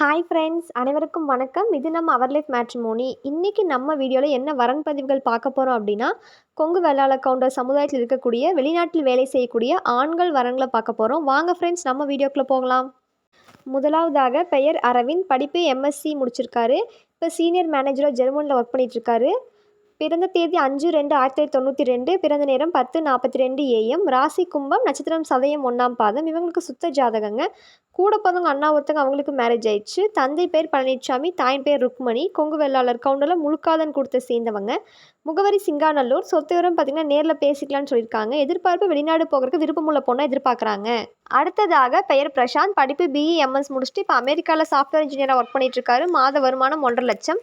Hi friends அனைவருக்கும் வணக்கம். இது நம்ம அவர் லைஃப் மேட்ரிமோனி இன்றைக்கி நம்ம வீடியோவில் என்ன வரன் பதிவுகள் பார்க்க போகிறோம் அப்படின்னா கொங்கு வெள்ளாள கவுண்டர் சமுதாயத்தில் இருக்கக்கூடிய வெளிநாட்டில் வேலை செய்யக்கூடிய ஆண்கள் வரன்களை பார்க்க போகிறோம் வாங்க ஃப்ரெண்ட்ஸ் நம்ம வீடியோக்குள்ளே போகலாம். முதலாவதாக பெயர் அரவிந்த். படிப்பு எம்எஸ்சி முடிச்சிருக்காரு. இப்போ சீனியர் மேனேஜராக ஜெர்மனியில் ஒர்க் பண்ணிகிட்ருக்காரு பிறந்த தேதி அஞ்சு ரெண்டு ஆயிரத்தி தொள்ளாயிரத்தி தொண்ணூற்றி ரெண்டு பிறந்த நேரம் பத்து நாற்பத்தி ரெண்டு ஏஎம் ராசி கும்பம் நட்சத்திரம் சதயம் ஒன்றாம் பாதம் இவங்களுக்கு சுத்த ஜாதகங்க. கூட பிறந்தவங்க அண்ணா ஒருத்தங்க அவங்களுக்கு மேரேஜ் ஆயிடுச்சு. தந்தை பேர் பழனிசாமி தாயின் பேர் ருக்மணி கொங்கு வெள்ளாளர் கவுண்டரில் முழுக்காதன் கொடுத்த சேர்ந்தவங்க. முகவரி சிங்காநல்லூர் சொத்து விவரம் பார்த்திங்கன்னா நேரில் பேசிக்கலாம்னு சொல்லியிருக்காங்க. எதிர்பார்ப்பு வெளிநாடு போகிறதுக்கு விருப்பமுள்ள பொண்ணை எதிர்பார்க்குறாங்க. அடுத்ததாக பெயர் பிரசாந்த் படிப்பு பிஇ எம்எஸ் முடிச்சுட்டு இப்போ அமெரிக்காவில் சாஃப்ட்வேர் இன்ஜினியராக ஒர்க் பண்ணிட்டு இருக்காரு. மாத வருமானம் ஒன்றரை லட்சம்.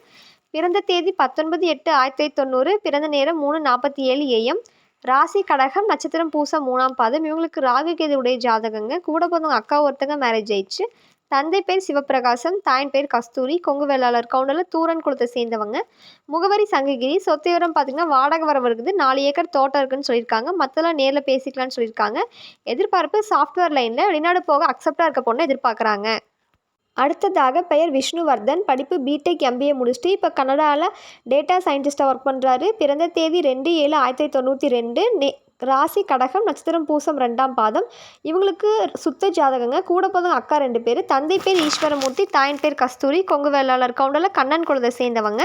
பிறந்த தேதி பத்தொன்பது எட்டு ஆயிரத்தி தொள்ளாயிரத்தி தொண்ணூறு பிறந்த நேரம் மூணு நாற்பத்தி ஏழு ஏஎம் ராசி கடகம் நட்சத்திரம் பூசம் மூணாம் பாதம். இவங்களுக்கு ராகு உடைய ஜாதகங்க. கூட பிறந்தவங்க அக்கா ஒருத்தங்க மேரேஜ் ஆயிடுச்சு. தந்தை பேர் சிவபிரகாசம் தாயின் பேர் கஸ்தூரி கொங்கு வேளாளர் கவுண்டரில் தூரன் குளத்தை சேர்ந்தவங்க. முகவரி சங்ககிரி சொத்து விவரம் பார்த்தீங்கன்னா வாடகை வரவு இருக்குது. நாலு ஏக்கர் தோட்டம் இருக்குன்னு சொல்லியிருக்காங்க. மற்றெல்லாம் நேரில் பேசிக்கலாம்னு சொல்லியிருக்காங்க. எதிர்பார்ப்பு சாஃப்ட்வேர் லைனில் வெளிநாடு போக அக்செப்டாக இருக்க பொண்ணை எதிர்பார்க்குறாங்க. அடுத்ததாக பெயர் விஷ்ணுவர்தன். படிப்பு பிடெக் எம்பிஏ முடிச்சுட்டு இப்போ கனடாவில் டேட்டா சயின்டிஸ்ட்டாக ஒர்க் பண்ணுறாரு பிறந்த தேதி ரெண்டு ஏழு ஆயிரத்தி தொண்ணூற்றி ரெண்டு. நே ராசி கடகம் நட்சத்திரம் பூசம் ரெண்டாம் பாதம். இவங்களுக்கு சுத்த ஜாதகங்க. கூட போதும் அக்கா ரெண்டு பேர். தந்தை பேர் ஈஸ்வரமூர்த்தி தாயின் பேர் கஸ்தூரி கொங்கு வேளாளர் கவுண்டரில் கண்ணன் குழந்தை சேர்ந்தவங்க.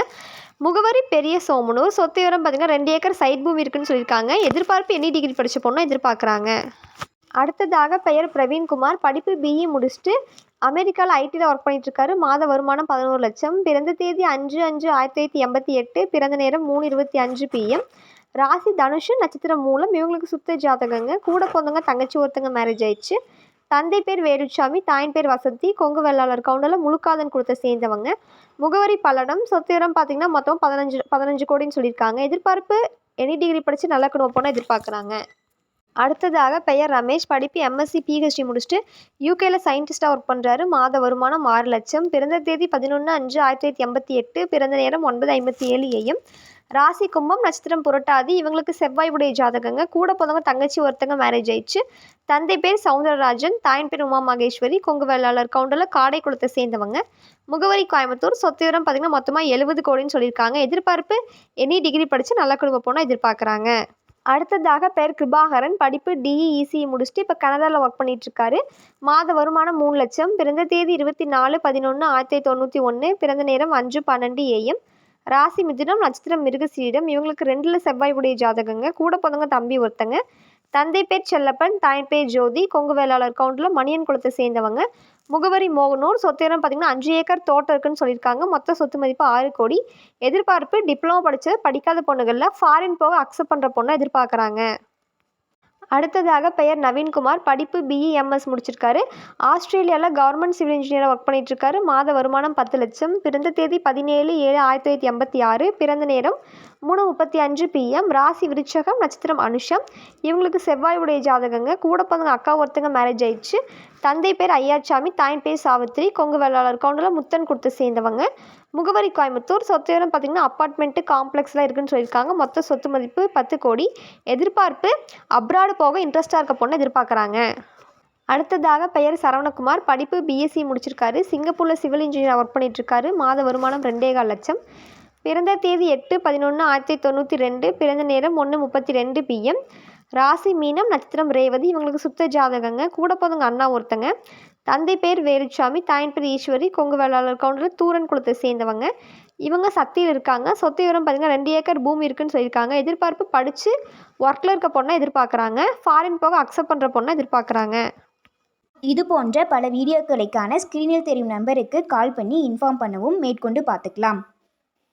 முகவரி பெரிய சோமனூர். சொத்து விவரம் பார்த்திங்கன்னா ரெண்டு ஏக்கர் சைட் பூமி இருக்குன்னு சொல்லியிருக்காங்க. எதிர்பார்ப்பு என்ன டிகிரி படித்த பொண்ணை எதிர்பார்க்குறாங்க. அடுத்ததாக பெயர் பிரவீன்குமார். படிப்பு பிஇ e. முடிச்சுட்டு அமெரிக்காவில் ஐடியில் ஒர்க் பண்ணிகிட்ருக்காரு மாத வருமானம் பதினோரு லட்சம். பிறந்த தேதி அஞ்சு அஞ்சு ஆயிரத்தி தொள்ளாயிரத்தி எண்பத்தி எட்டு. பிறந்த நேரம் மூணு இருபத்தி அஞ்சு பிஎம் ராசி தனுஷு நட்சத்திரம் மூலம் இவங்களுக்கு சுத்த ஜாதகங்க. கூட பிறந்தவங்க தங்கச்சி ஒருத்தங்க மேரேஜ் ஆயிடுச்சு. தந்தை பேர் வேலுச்சாமி தாயின் பேர் வசந்தி கொங்கு வெள்ளாளர் கவுண்டரில் முழுக்காதன் கொடுத்த சேர்ந்தவங்க. முகவரி பல்லடம் சொத்துரம் பார்த்திங்கன்னா மொத்தம் பதினஞ்சு பதினஞ்சு கோடின்னு சொல்லியிருக்காங்க. எதிர்பார்ப்பு எனி டிகிரி படித்து நல்ல குடும்பம் போனால் எதிர்பார்க்குறாங்க. அடுத்ததாக பெயர் ரமேஷ். படிப்பு எம்எஸ்சி பிஹெச்டி முடிச்சுட்டு யூகேல சயின்டிஸ்ட்டாக ஒர்க் பண்ணுறாரு மாத வருமானம் ஆறு லட்சம். பிறந்த தேதி பதினொன்று அஞ்சு ஆயிரத்தி தொள்ளாயிரத்தி எண்பத்தி எட்டு. பிறந்த நேரம் ஒன்பது ஐம்பத்தி ஏழு ஏஎம் ராசி கும்பம் நட்சத்திரம் புரட்டாதி. இவங்களுக்கு செவ்வாய் உடைய ஜாதகங்க. கூட போதவங்க தங்கச்சி ஒருத்தங்க மேரேஜ் ஆயிடுச்சு. தந்தை பேர் சவுந்தரராஜன். தாயின் பேர் உமா மகேஸ்வரி. கொங்கு வேளாளர் கவுண்டரில் காடை குளத்தை சேர்ந்தவங்க. முகவரி கோயம்புத்தூர். சொத்து விவரம் பார்த்திங்கன்னா மொத்தமாக எழுபது கோடின்னு சொல்லியிருக்காங்க. எதிர்பார்ப்பு எனி டிகிரி படித்து நல்ல குடும்பம் போனால் எதிர்பார்க்குறாங்க. அடுத்ததாக பேர் கிருபாகரன். படிப்பு டிஇஇசி முடிச்சுட்டு இப்போ கனடாவில் ஒர்க் பண்ணிகிட்ருக்காரு மாத வருமானம் மூணு லட்சம். பிறந்த தேதி இருபத்தி நாலு பதினொன்று ஆயிரத்தி தொண்ணூற்றி ஒன்று பிறந்த நேரம் அஞ்சு பன்னெண்டு ஏஎம் ராசி மிதுனம் நட்சத்திரம் மிருகசீரிடம் இவங்களுக்கு ரெண்டில் செவ்வாய் உடைய ஜாதகங்க. கூட பிறந்தவங்க தம்பி ஒருத்தங்க. தந்தை பேர் செல்லப்பன் தாய் பேர் ஜோதி. கொங்கு வேளாளர் கவுண்டில் மணியன் குளத்தை சேர்ந்தவங்க. முகவரி மோகனூர் சொத்து இடம் பார்த்திங்கன்னா அஞ்சு ஏக்கர் தோட்டம் இருக்குன்னு சொல்லியிருக்காங்க. மொத்த சொத்து மதிப்பு ஆறு கோடி. எதிர்பார்ப்பு டிப்ளமோ படித்தது படிக்காத பொண்ணுகளில் ஃபாரின் போக அக்செப்ட் பண்ணுற பொண்ணை எதிர்பார்க்குறாங்க. அடுத்ததாக பெயர் நவீன்குமார். படிப்பு பிஇஎம்எஸ் முடிச்சிருக்காரு. ஆஸ்திரேலியாவில் கவர்மெண்ட் சிவில் இன்ஜினியராக ஒர்க் பண்ணிகிட்ருக்காரு மாத வருமானம் பத்து லட்சம். பிறந்த தேதி பதினேழு ஏழு ஆயிரத்தி தொள்ளாயிரத்தி எண்பத்தி ஆறு. பிறந்த நேரம் மூணு முப்பத்தி அஞ்சு பிஎம் ராசி விருச்சகம் நட்சத்திரம் அனுஷம். இவங்களுக்கு செவ்வாய் உடைய ஜாதகங்க. கூட பிறந்தவங்க அக்கா ஒருத்தங்க மேரேஜ் ஆயிடுச்சு. தந்தை பேர் ஐயாச்சாமி தாயின் பேர் சாவித்திரி. கொங்கு வேளாளர் கவுண்டில் முத்தன் கொடுத்து சேர்ந்தவங்க. முகவரி கோயம்புத்தூர். சொத்து விவரம் பார்த்திங்கன்னா அப்பார்ட்மெண்ட்டு காம்ப்ளெக்ஸ்லாம் இருக்குன்னு சொல்லியிருக்காங்க. மொத்த சொத்து மதிப்பு பத்து கோடி. எதிர்பார்ப்பு அப்ராடு போக இன்ட்ரெஸ்ட்டாக இருக்க பொண்ணு எதிர்பார்க்குறாங்க. அடுத்ததாக பெயர் சரவணகுமார். படிப்பு பிஎஸ்சி முடிச்சிருக்காரு. சிங்கப்பூரில் சிவில் இன்ஜினியர் ஒர்க் பண்ணிகிட்ருக்காரு மாத வருமானம் ரெண்டே கால் லட்சம். பிறந்த தேதி எட்டு பதினொன்று ஆயிரத்தி தொண்ணூற்றி ரெண்டு. பிறந்த நேரம் ஒன்று முப்பத்தி ரெண்டு பிஎம் ராசி மீனம் நட்சத்திரம் ரேவதி. இவங்களுக்கு சுத்த ஜாதகங்க. கூட போதுங்க அண்ணா ஒருத்தங்க. தந்தை பேர் வேலுச்சாமி தாயின் பேர் ஈஸ்வரி கொங்கு வேளாளர் கவுண்டரில் தூரன் குளத்தை சேர்ந்தவங்க. இவங்க சக்தியில் இருக்காங்க. சொத்து விவரம் பார்த்திங்கன்னா ரெண்டு ஏக்கர் பூமி இருக்குன்னு சொல்லியிருக்காங்க. எதிர்பார்ப்பு படித்து ஒர்க்கில் இருக்க பொண்ணை எதிர்பார்க்குறாங்க. ஃபாரின் போக அக்செப்ட் பண்ணுற பொண்ணை எதிர்பார்க்குறாங்க. இது போன்ற பல வீடியோக்களுக்கான ஸ்க்ரீனில் தெரியும் நம்பருக்கு கால் பண்ணி இன்ஃபார்ம் பண்ணவும் மேற்கொண்டு பார்த்துக்கலாம்.